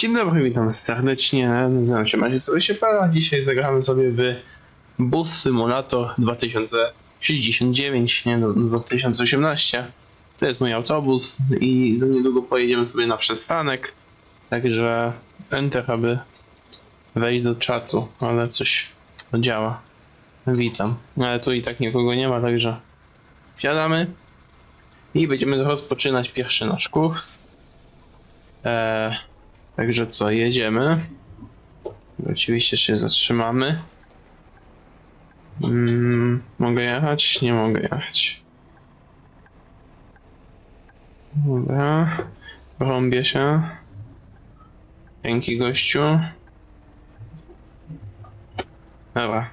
Dzień dobry, witam serdecznie. Nazywam się Maciej sobie się Pala. Dzisiaj zagramy sobie w Bus Simulator 2069, nie, no, 2018. To jest mój autobus i niedługo pojedziemy sobie na przystanek. Także enter, aby wejść do czatu, ale coś działa. Witam. Ale tu i tak nikogo nie ma, także wsiadamy i będziemy rozpoczynać pierwszy nasz kurs. Eee, Także co, jedziemy. Oczywiście się zatrzymamy. Mm, mogę jechać? Nie mogę jechać. Dobra. Rąbię się. Dzięki gościu. Dobra.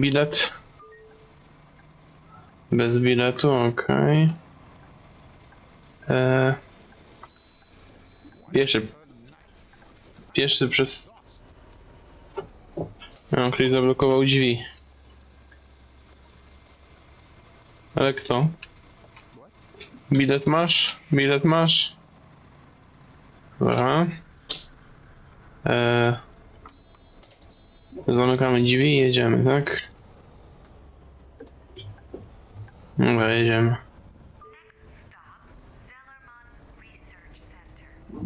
Bilet. Bez biletu, okej. Eee, Pieszy. Pieszy przez... No, ktoś zablokował drzwi. Ale kto? Bilet masz? Bilet masz? Dobra. Eee, zamykamy drzwi i jedziemy, tak? Dobra, jedziemy.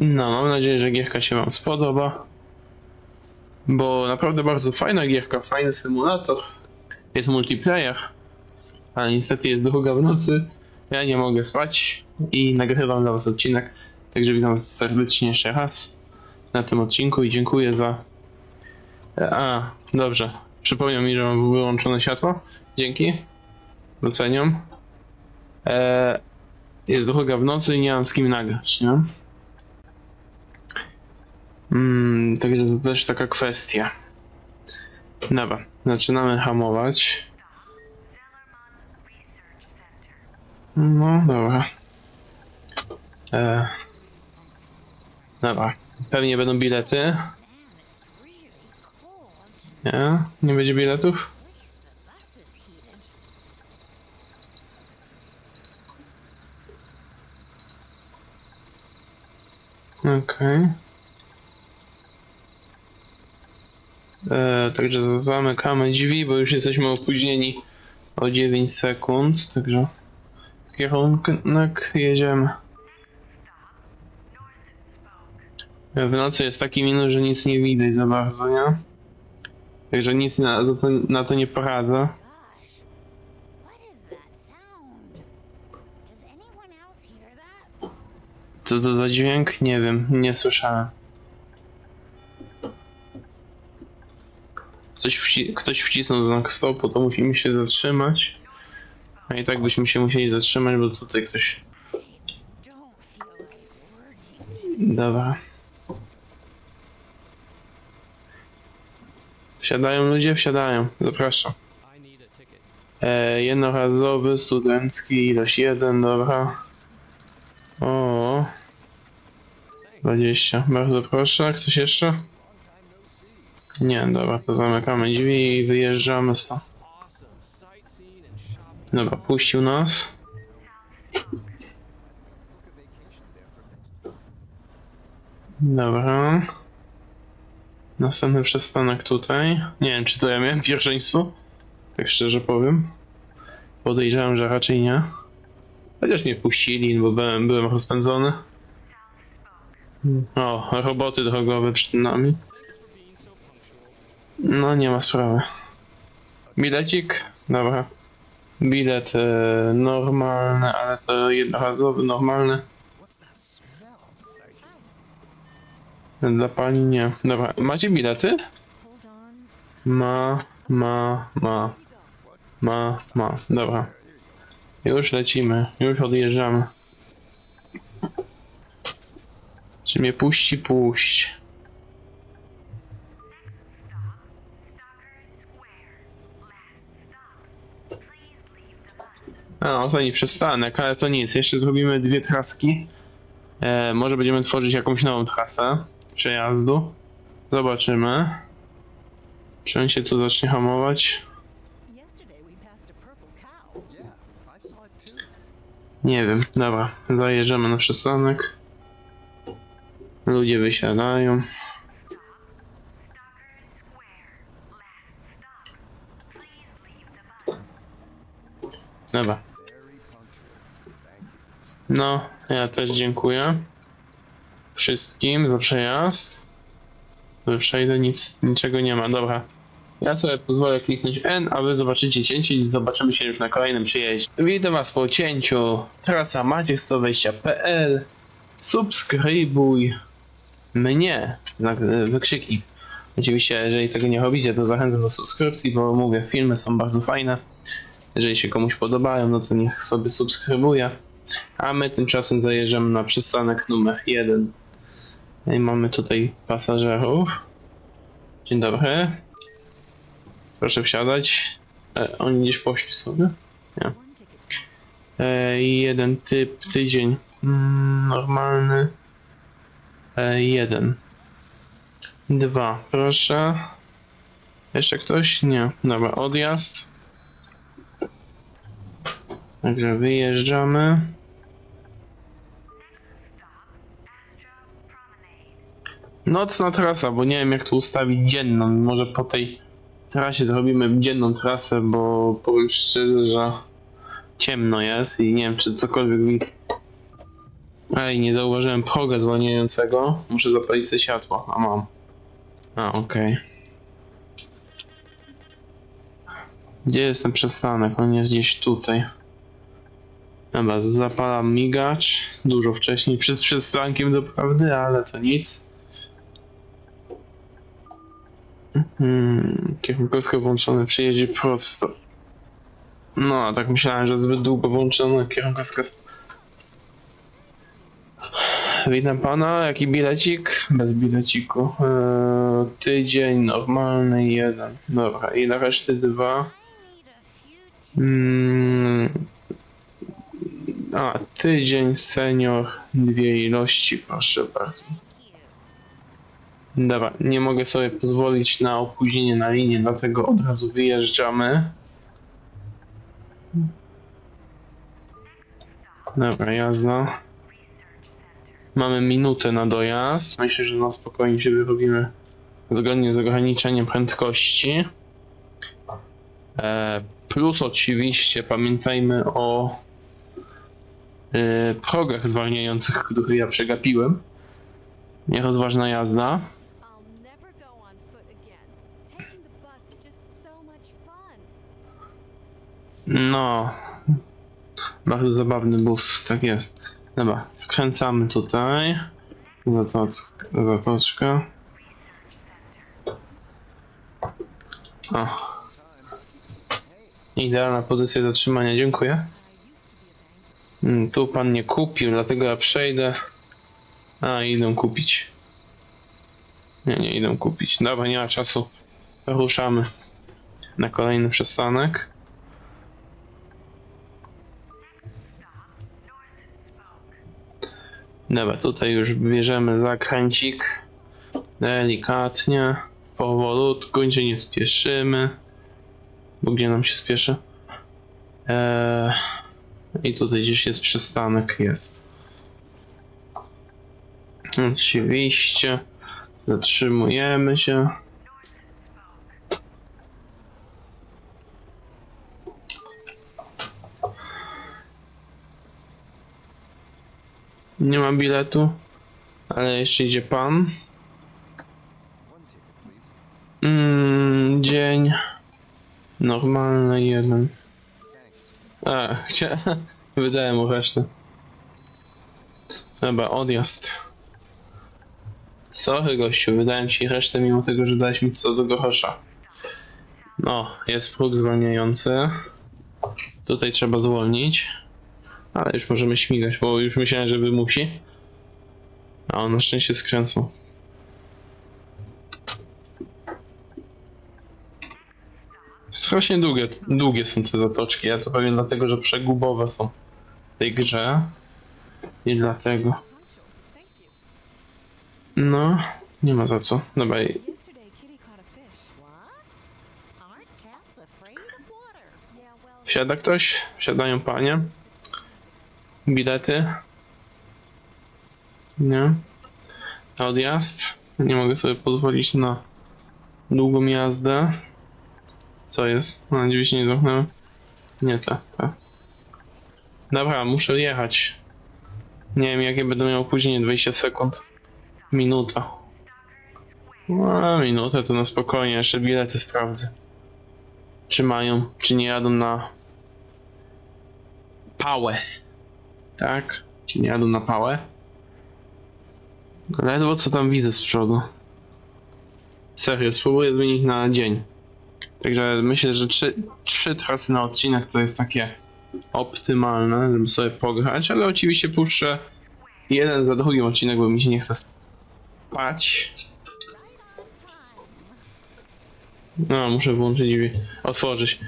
No, mam nadzieję, że gierka się wam spodoba. Bo naprawdę bardzo fajna gierka, fajny symulator. Jest multiplayer. Ale niestety jest druga w nocy. Ja nie mogę spać i nagrywam dla was odcinek. Także witam was serdecznie jeszcze raz na tym odcinku i dziękuję za... A, dobrze. Przypomniał mi, że mam wyłączone światło. Dzięki. Doceniam. Eee, jest druga w nocy i nie mam z kim nagrać, nie? Mm, także to też taka kwestia. Dobra, zaczynamy hamować. No, dobra. Eee, dobra, pewnie będą bilety. Nie? Nie będzie biletów? Okej. E, Także zamykamy drzwi, bo już jesteśmy opóźnieni o 9 sekund, także kierunek jedziemy. W nocy jest taki minus, że nic nie widać za bardzo, nie? Także nic na, na to nie poradzę. Co to za dźwięk? Nie wiem, nie słyszałem. Coś wci ktoś wcisnął znak stopu, to musimy się zatrzymać. A i tak byśmy się musieli zatrzymać, bo tutaj ktoś... Dobra. Wsiadają ludzie? Wsiadają. Zapraszam. E, jednorazowy, studencki, ilość jeden, dobra. O, 20. Bardzo proszę. Ktoś jeszcze? Nie, dobra, to zamykamy drzwi i wyjeżdżamy stąd. Dobra, puścił nas. Dobra. Następny przystanek tutaj. Nie wiem, czy to ja miałem pierwszeństwo. Tak szczerze powiem. Podejrzewam, że raczej nie. Chociaż mnie puścili, bo byłem, byłem rozpędzony. O, roboty drogowe przed nami. No, nie ma sprawy. Bilecik? Dobra. Bilet e, normalny, ale to jednorazowy, normalny. Dla pani nie. Dobra, macie bilety? Ma, ma, ma. Ma, ma. Dobra. Już lecimy, już odjeżdżamy. Czy mnie puści? Puść. A, ostatni przystanek, ale to nic. Jeszcze zrobimy dwie traski. E, może będziemy tworzyć jakąś nową trasę przejazdu. Zobaczymy. Czy on się tu zacznie hamować? Nie wiem, dobra, zajeżdżamy na przystanek. Ludzie wysiadają. Dobra, no, ja też dziękuję wszystkim za przejazd. Przejdę, nic, niczego nie ma, dobra. Ja sobie pozwolę kliknąć N, a wy zobaczycie cięcie i zobaczymy się już na kolejnym przyjeździe. Witam was po cięciu. Trasa maciek120.pl Subskrybuj mnie. E, wykrzyknik. Oczywiście, jeżeli tego nie robicie, to zachęcam do subskrypcji, bo mówię, filmy są bardzo fajne. Jeżeli się komuś podobają, no to niech sobie subskrybuje. A my tymczasem zajeżdżamy na przystanek numer 1. I mamy tutaj pasażerów. Dzień dobry. Proszę wsiadać. E, oni gdzieś poszli sobie. Please. E, jeden typ, tydzień. Mm, normalny. E, jeden. Dwa, proszę. Jeszcze ktoś? Nie. Dobra, odjazd. Także wyjeżdżamy. Nocna trasa, bo nie wiem jak tu ustawić dzienną. Może po tej trasie zrobimy dzienną trasę, bo powiem szczerze, że ciemno jest i nie wiem czy cokolwiek mi... Ej, nie zauważyłem proga zwalniającego. Muszę zapalić sobie światło, a mam. A, okej. Gdzie jest ten przystanek? On jest gdzieś tutaj. Dobra, zapalam migacz. Dużo wcześniej, przed przystankiem doprawdy, ale to nic. Hmm, kierunkowsko włączony przyjedzie prosto. No, a tak myślałem, że zbyt długo włączony kierunkowskaz. Witam pana, jaki bilecik? Bez bileciku. Eee, tydzień normalny jeden. Dobra, i na reszty dwa. Mm, a, tydzień senior, dwie ilości, proszę bardzo. Dobra, nie mogę sobie pozwolić na opóźnienie na linię, dlatego od razu wyjeżdżamy. Dobra, jazda. Mamy minutę na dojazd. Myślę, że na spokojnie się wyrobimy zgodnie z ograniczeniem prędkości. E, plus oczywiście pamiętajmy o e, progach zwalniających, które ja przegapiłem. Nierozważna jazda. No. Bardzo zabawny bus, tak jest. Dobra, skręcamy tutaj. Zatoc zatoczka. O, idealna pozycja zatrzymania, dziękuję. Mm, Tu pan nie kupił, dlatego ja przejdę. A, idą kupić. Nie, nie idą kupić. Dobra, nie ma czasu. Ruszamy na kolejny przystanek. Dobra, tutaj już bierzemy zakręcik. Delikatnie, powolutku, gdzie nie spieszymy. Bo gdzie nam się spieszy? Eee, I tutaj gdzieś jest przystanek, jest. Oczywiście. Zatrzymujemy się. Nie ma biletu, ale jeszcze idzie pan. Mm, dzień normalny jeden. A, chcia... wydałem mu resztę. Dobra, odjazd. Sorry gościu, wydałem ci resztę mimo tego, że dałeś mi co do grosza. No, jest próg zwalniający. Tutaj trzeba zwolnić. Ale już możemy śmigać, bo już myślałem, że wymusi. A on na szczęście skręcał. Strasznie długie, długie są te zatoczki. Ja to powiem dlatego, że przegubowe są w tej grze. I dlatego. No, nie ma za co. Dobra, Wsiada ktoś? Wsiadają panie. Bilety. Nie. Odjazd. Nie mogę sobie pozwolić na długą jazdę. Co jest? No, drzwi się nie zamknęły. Nie ta, ta. Dobra, muszę jechać. Nie wiem jakie będę miał opóźnienie, 20 sekund. Minuta. No, minutę to na spokojnie, jeszcze bilety sprawdzę. Czy mają, czy nie jadą na pałę. Tak? Czy nie jadą na pałę? Ledwo co tam widzę z przodu. Serio, spróbuję zmienić na dzień. Także myślę, że trzy, trzy trasy na odcinek to jest takie optymalne, żeby sobie pograć, ale oczywiście puszczę jeden za drugim odcinek, bo mi się nie chce spać. No, muszę włączyć i otworzyć.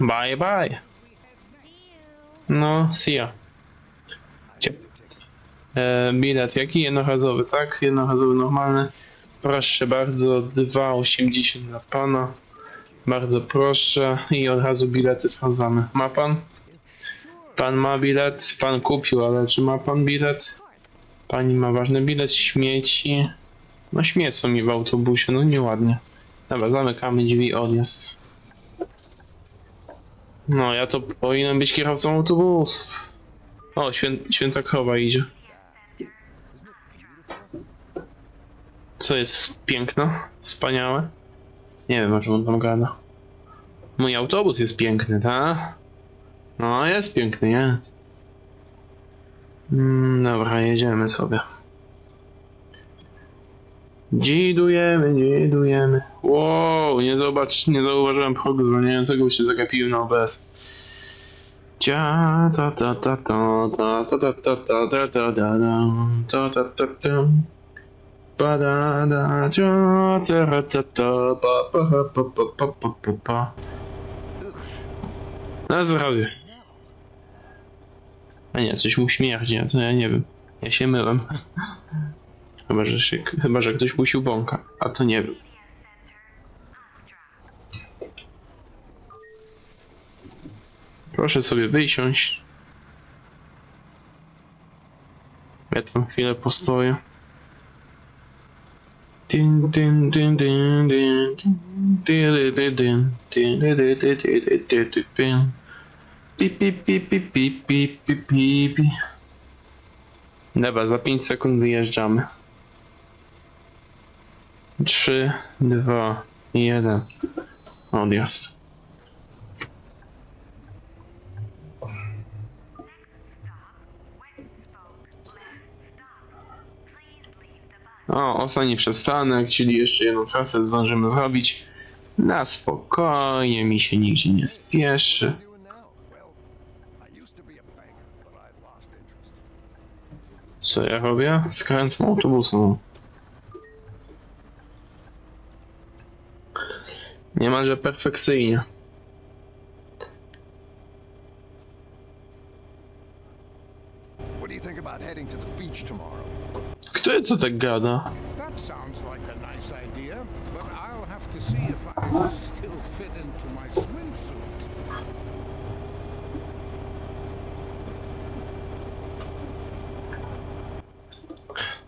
Bye bye. No, see ya. E, bilet jaki? Jednorazowy, tak? Jednorazowy normalny. Proszę bardzo, 2,80 dla pana. Bardzo proszę i od razu bilety sprawdzamy. Ma pan? Pan ma bilet? Pan kupił, ale czy ma pan bilet? Pani ma ważny bilet, śmieci. No śmiecą mi w autobusie, no nieładnie. Dobra, zamykamy drzwi, odjazd. No, ja to powinienem być kierowcą autobusów. O, świę, święta krowa idzie. Co jest piękne? Wspaniałe? Nie wiem, o czym on tam gada. Mój autobus jest piękny, tak? No, jest piękny, jest. Mm, dobra, jedziemy sobie. Dzidujemy, dzidujemy. Wow, nie zobacz, nie zauważyłem progu zwalniającego, bo się zagapiłem na OBS. Cia ta ta ta ta ta ta ta ta ta ta ta ta ta ta ta ta Pa da ta ba-pa-pa-pa. Na zdrowie. A nie, coś mu śmierdzi, a to ja nie wiem. Ja się myłem. Chyba, że, się, chyba, że ktoś puścił bąka, a to nie wiem. Proszę sobie wysiąść. Ja tam chwilę postoję. Dyn, dyn. Dobra, za 5 sekund wyjeżdżamy. 3, 2, 1. Odjazd. O, ostatni przestanek, czyli jeszcze jedną trasę zdążymy zrobić. Na spokojnie, mi się nigdzie nie spieszy. Co ja robię? Skręcam autobusem. Niemalże perfekcyjnie. To tak gada? That sounds like a nice idea, but I'll have to see if I still fit into my swimsuit.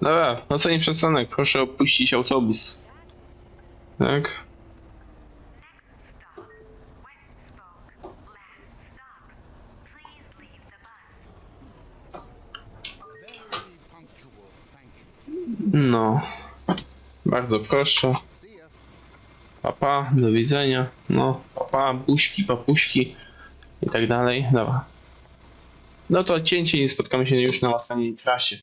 Dobra, ostatni przystanek. Proszę opuścić autobus. Tak? No. Bardzo proszę. Papa, do widzenia. No, papa, buźki, papuśki i tak dalej. Dobra. No to cięcie i spotkamy się już na ostatniej trasie.